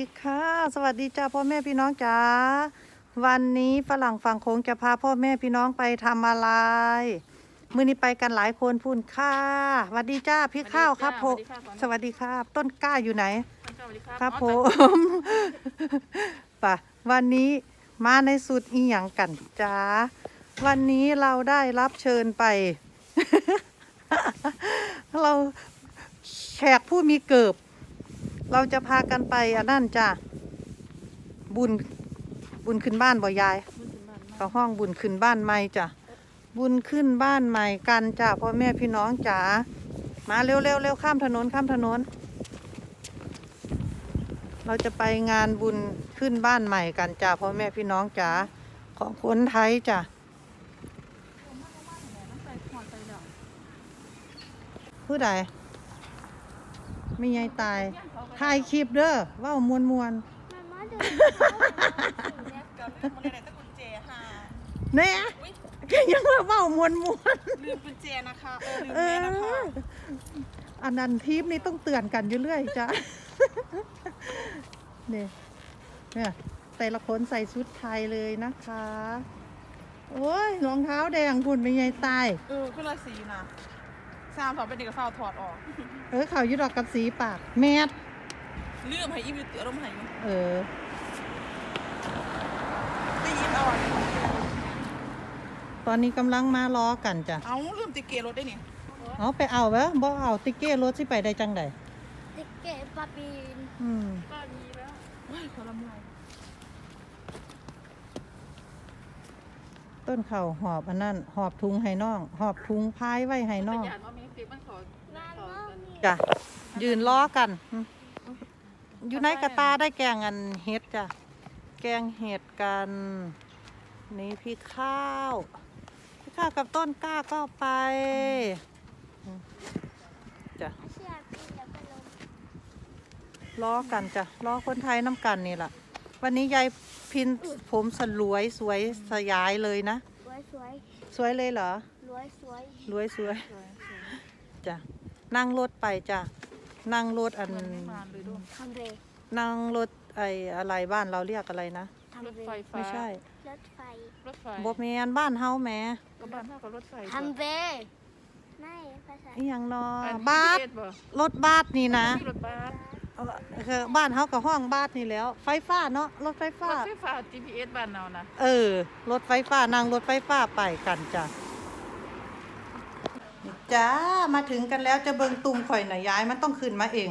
ดีค่ะ สวัสดีจ้าพ่อแม่พี่น้องจ๋าวันนี้ฝรั่งฝั่งโค้งจะพาพ่อแม่พี่น้องไปทำอะไรมื้อนี้ไปกันหลายคนพูนค่ะสวัสดีจ้าพี่ข้าวครับผมสวัสดีครับ ต้นกล้าอยู่ไหนครับผมป่ะวันนี้มาในสุดอีหยังกันจ้าวันนี้เราได้รับเชิญไป เราแขกผู้มีเกิบ เราจะพากันไปอันนั่นจ้าบุญบุญขึ้นบ้านบ่ยายเขาห้องบุญขึ้นบ้านใหม่จ้ะบุญขึ้นบ้านใหม่กันจ้าพ่อแม่พี่น้องจ๋ามาเร็วเร็วเร็วข้ามถนนข้ามถนน เราจะไปงานบุญขึ้นบ้านใหม่กันจ้าพ่อแม่พี่น้องจ๋าของคนไทยจ้ะผู้ใดไม่ยายตาย ถ่ายคลิปเด้อเว่ามวนมวนเนกับลืมอะไรแต่กุญแจค่ะๆเนี่ยแกยังว่าเว่ามวนมวนลืมกุญแจนะคะเออลืมๆเอแม่นะคะออันนั้นทีมนี้ต้องเตือนกันอยู่เรื่อยจ้ะเนี่ยเนี่ยแต่ละคนใส่ชุดไทยเลยนะคะ โอ้ยรองเท้าแดงคุณไม่ยายตาย เออก็เลยสีนะซามถอดเป็นเด็กสาวถอดออก เออเขายุดอกกับสีปาก แมด ลืมให้ยิ้มอยู่เตือร่มให้ยิ้มเออ ได้ยิ้มเอาอะตอนนี้กำลังมาล้อกันจ้ะเอาลืมติเกรถได้นี่เอาไปเอาเว้บ่เอาติเก้รถสิไปได้จังใดติ๊กเก็ตปาปีนอืมก็ดีแล้วว้ายขอลำลายต้นเข่าหอบอันนั้นหอบทุงให้น้อง หอบทุงพายไว้ให้น้องมาม่ามีจ้ะยืนล้อกันอืม อยู่ในกระตาได้แกงอันเฮ็ดจ้ะ แกงเห็ดกัน นี่พี่ข้าว พี่ข้าวกับต้นกล้าก็เอาไปอืมจ้ะเชียร์ปีนแล้วก็ลงล้อกันจ้ะล้อคนไทยน้ำกันนี่แหละวันนี้ยายพินผมสลวยสวยสยายเลยนะ สวยสวยสวยเลยเหรอ รวยสวย รวยสวยจ้ะนั่งรถไปจ้ะ นั่งรถอันไม่มาเลยด้วยทำเรนั่งรถไออะไรบ้านเราเรียกอะไรนะ ทำเรไม่ใช่ รถไฟรถไฟบแมนบ้านเฮาแหมก็บ้านเท่ากับรถไฟทำเรไม่ภาษาอหยังนออันบาส BTS บ่รถบาสนี่นะรถบัสเออคือบ้านเฮากับห้องบาสนี่แล้ว ไฟฟ้าเนาะ รถไฟฟ้ารถไฟฟ้า GPS บ้านเรานะเออ รถไฟฟ้านั่งรถไฟฟ้าไปกันจ้ะนี่ จ้ามาถึงกันแล้วจะเบิงตุ่มข่อยหน่อยย้ายมันต้องขึ้นมาเอง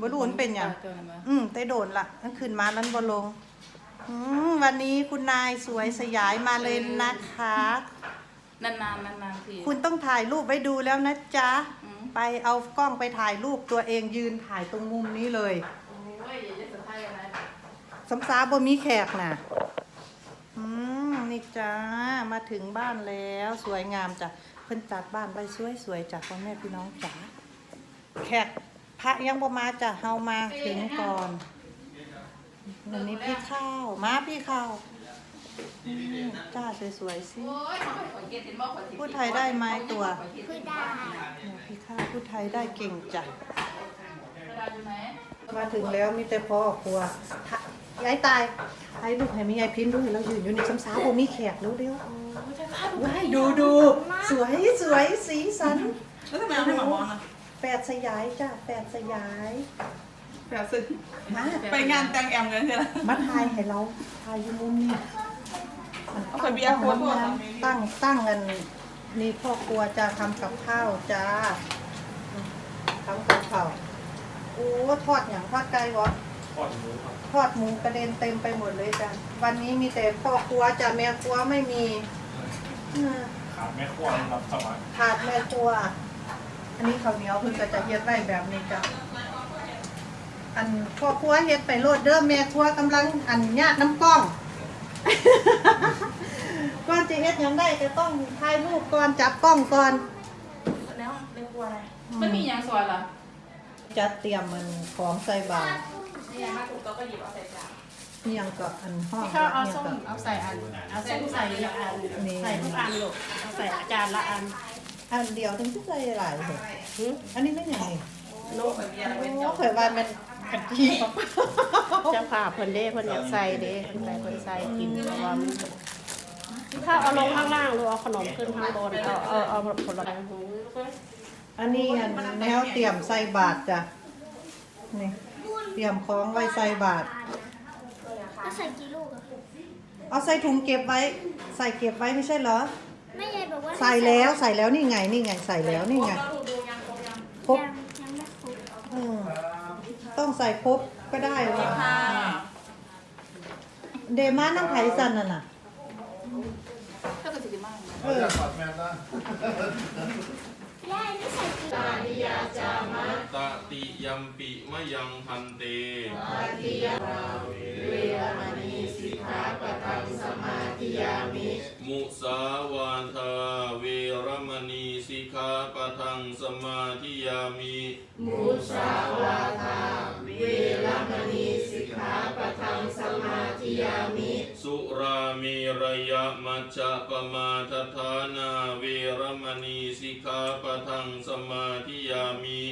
บ่รู้มันเป็นหยังอืมแต่โดนละนั่นขึ้นมานั้นบ่ลงอืมวันนี้คุณนายสวยสยายมาเลยนะคะ นานๆนานๆทีคุณต้องถ่ายรูปไว้ดูแล้วนะจ๊ะอืมไปเอากล้องไปถ่ายรูปตัวเองยืนถ่ายตรงมุมนี้เลยโอ้ยอย่าจะสะพายอะไรสำสาบ่มีแขกน่ะอืมนี่ จ้า มาถึงบ้านแล้วสวยงามจ้ะเพิ่นจัดบ้านไว้สวยๆจ้ะพ่อแม่พี่น้องจ๋าแขกพระยังบ่มาจ้ะเฮามาถึงก่อนวันนี้พี่ข้าวมาพี่ข้าวจ้าสวยๆสิพูดไทยได้ไหมตัวพูดได้พี่ข้าวพูดไทยได้เก่งจ้ะเวลามาถึงแล้วมีแต่พ่อครัว ยายตายให้ลูกให้มียายพินดูเรายืนอยู่ในซ้ำสาบ่มีแขกแล้วเดียวว้ายดูดูสวยสวยสีสันแล้วทำไมเอาให้หมามองอะแปดสยายจ้ะแปดสยายแบบซึ้งมาไปงานแต่งแอมกันใช่ไหมมาถ่ายให้เราถ่ายอยู่มุมนี้เอาไปเบียร์ขวดก่อนตั้งตั้งกันนี่พ่อครัวจะทำกับข้าวจ้าทำกับข้าวโอ้ทอดอย่างทอดไก่วะ ทอดหมูครับทอดหมูกระเด็นเต็มไปหมดเลยจ้ะวันนี้มีแต่พ่อครัวจ้ะแม่ครัวไม่มีอืมขาดแม่ครัวรับสมัครขาดแม่ครัว อันนี้ข้าวเหนียวเพิ่งก็จะเฮ็ดไว้แบบนี้จ้ะอันพ่อครัวเฮ็ดไปโลดเด้อแม่ครัวกำลังอันญาติน้ำกล้อง ก่อนจะเฮ็ดหยังได้จะต้องถ่ายรูปก่อนจับกล้องก่อน แล้วในครัวอะไรไม่มีอย่างซอยเหรอจะเตรียมมันของใส่บาตร นี่ยังมาถูกโต๊ะก็หยิบเอาใส่จานนี่ยังก็อันห้องที่เขาเอานี่ส้มก็เอาใส่อัน เอาส้มใส่ละอันนี่ใส่ทุกอันลูกเอาใส่อาจารย์ละอัน อันเดียวถึงจะใส่หลายเลยอันนี้ไม่ใหญ่โลกแบบนี้อะไรเป็นโอ้เคยว่ามันเจ้าภาพเพิ่นเด้เพิ่นอยากใส่เด้เพิ่นใส่เพิ่นใส่กินเพราะว่ามันถ้าเอาลงข้างล่างหรือเอาขนมขึ้นข้างบนเอาเอาเอาผลไม้อันนี้อันแนวเตรียมใส่บาตรจ้ะนี่ เตรียมของไว้ใส่บาตรก็ใส่กี่ลูกอะเอาใส่ถุงเก็บไว้ ใส่เก็บไว้ไม่ใช่เหรอ แม่ยายบอกว่าใส่แล้วใส่แล้วนี่ไงนี่ไงใส่แล้วนี่ไงครบยังยังไม่ครบเออต้องใส่ครบก็ได้ว่ะค่ะเดมาน้ำไผ่สันน่ะน่ะก็จะสิมากเออถอดแมสนะยายไม่ใส่กี่ลูกตติยัมปิมะยังพันเตมุสาวาทาเวรมณีสิกขาปะทังสมาธิยามิ มุสาวาทาเวรมณีสิกขาปะทังสมาธิยามิสุรา มีระยะมัจจะปมาทฐานาเวรมณีสิกขาปะทังสมาธิยามิ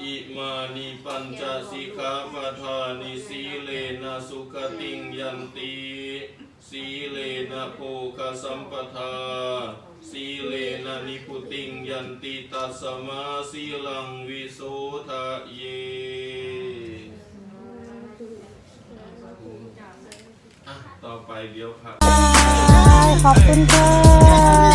อิมานิปัญจสิกขาปทานิสีเลนะสุขติงยันติสีเลนะโภคสัมปทา สีเลนะนิพุติงยันติตัสมาสีลังวิโสทะเยต่อไปเดี๋ยวค่ะขอบคุณค่ะ